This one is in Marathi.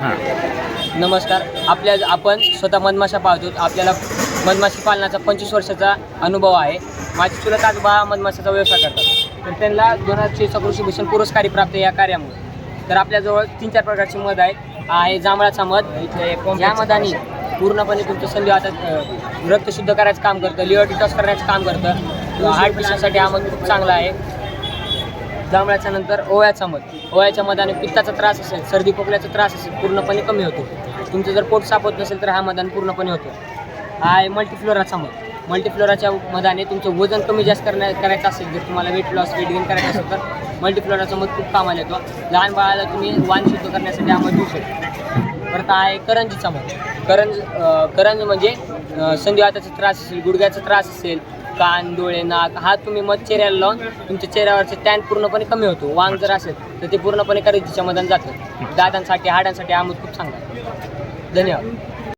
हां. नमस्कार. आपल्या आपण स्वतः मधमाशा पाळतो. आपल्याला मधमाशी पालनाचा पंचवीस वर्षाचा अनुभव आहे. माझे चुलत आजोबा मधमाशाचा व्यवसाय करतात. तर त्यांना दोन हजार चोवीसचा कृषी भूषण पुरस्कारही प्राप्त या कार्यामुळे. तर आपल्याजवळ तीन चार प्रकारची मध आहे आहे जांभळाचा मध या मधाने पूर्णपणे तुमचं संधी आता रक्त शुद्ध करायचं काम करतं लिव्हर डिटॉक्स करण्याचं काम करतं. हार्ट पेशंटसाठी हा मध खूप चांगला आहे. जांभळाच्या नंतर ओव्याचा मध. ओव्याच्या मधाने पित्ताचा त्रास असेल सर्दी खोकल्याचा त्रास असेल पूर्णपणे कमी होतो. तुमचं जर पोट साफ होत नसेल तर हा मदान पूर्णपणे होतो. हा आहे मल्टीफ्लोराचा मध. मल्टीफ्लोराच्या मधाने तुमचं वजन कमी जास्त करण्या करायचं असेल जर तुम्हाला वेट लॉस वेट गेन करायचं असेल तर मल्टीफ्लोराचा मध खूप कामाला येतो. लहान बाळाला तुम्ही वान शुद्ध करण्यासाठी हा मध देऊ शकता. परत हा आहे करंजीचा मध. करंज करंज म्हणजे संधिवाताचा त्रास असेल गुडघ्याचा त्रास असेल कान डोळे नाक हा तुम्ही मध चेहऱ्याला लावून तुमच्या चेहऱ्यावरचे टॅन पूर्णपणे कमी होतो. वांग जर असेल तर ते पूर्णपणे करंजीच्या मधात जातं. दातांसाठी हाडांसाठी मध खूप चांगला धन्यवाद.